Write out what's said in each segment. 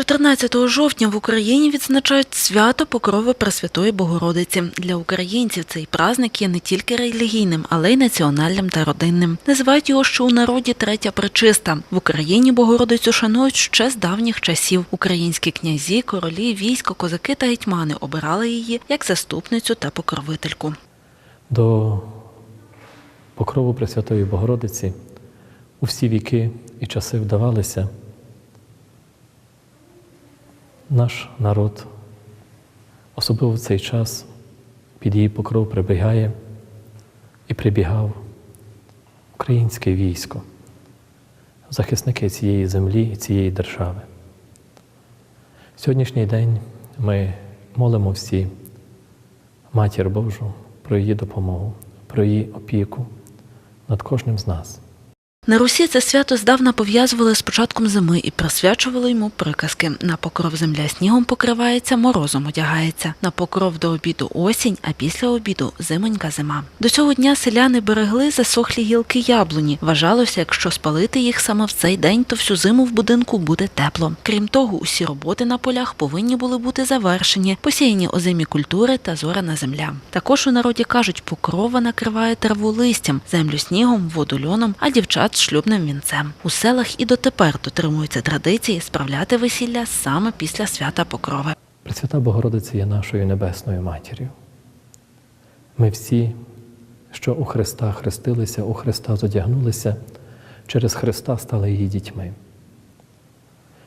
14 жовтня в Україні відзначають свято Покрови Пресвятої Богородиці. Для українців цей праздник є не тільки релігійним, але й національним та родинним. Називають його ще у народі третя пречиста. В Україні Богородицю шанують ще з давніх часів. Українські князі, королі, військо, козаки та гетьмани обирали її як заступницю та покровительку. До покрову Пресвятої Богородиці у всі віки і часи вдавалися наш народ, особливо в цей час під її покров прибігає і прибігав українське військо, захисники цієї землі і цієї держави. В Сьогоднішній день ми молимо всі Матір Божу про її допомогу, про її опіку над кожним з нас. На Русі це свято здавна пов'язували з початком зими і присвячували йому приказки. На покров земля снігом покривається, морозом одягається. На покров до обіду осінь, а після обіду зимонька зима. До цього дня селяни берегли засохлі гілки яблуні. Вважалося, якщо спалити їх саме в цей день, то всю зиму в будинку буде тепло. Крім того, усі роботи на полях повинні були бути завершені, посіяні озимі культури та зорана земля. Також у народі кажуть, покрова накриває траву листям, землю снігом, воду льоном, а дівчат шлюбним вінцем. У селах і дотепер дотримуються традиції справляти весілля саме після свята покрови. Пресвята Богородиця є нашою небесною матір'ю. Ми всі, що у Христа хрестилися, у Христа зодягнулися, через Христа стали її дітьми.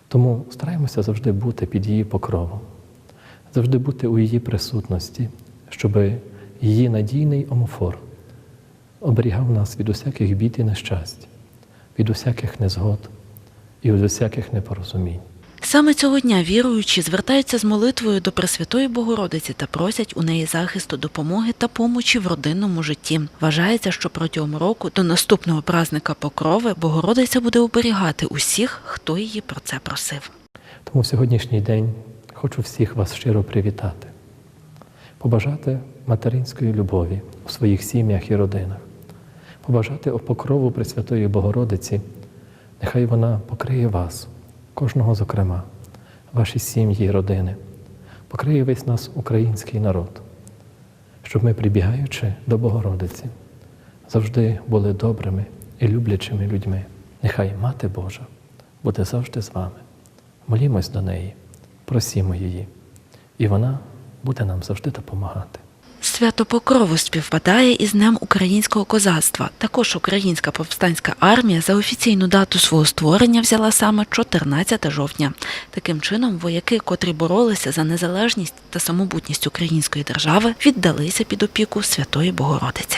Тому стараємося завжди бути під її покровом, завжди бути у її присутності, щоб її надійний омофор оберігав нас від усяких бід і нещасть, від усяких незгод і від усяких непорозумінь. Саме цього дня віруючі звертаються з молитвою до Пресвятої Богородиці та просять у неї захисту, допомоги та помочі в родинному житті. Вважається, що протягом року до наступного празника Покрови Богородиця буде оберігати усіх, хто її про це просив. Тому в сьогоднішній день хочу всіх вас щиро привітати, побажати материнської любові у своїх сім'ях і родинах, побажати покрову Пресвятої Богородиці, нехай вона покриє вас, кожного зокрема, ваші сім'ї родини, покриє весь нас український народ, щоб ми, прибігаючи до Богородиці, завжди були добрими і люблячими людьми. Нехай Мати Божа буде завжди з вами. Молімось до неї, просімо її, і вона буде нам завжди допомагати. Свято Покрову співпадає із Днем українського козацтва. Також українська повстанська армія за офіційну дату свого створення взяла саме 14 жовтня. Таким чином, вояки, котрі боролися за незалежність та самобутність української держави, віддалися під опіку Святої Богородиці.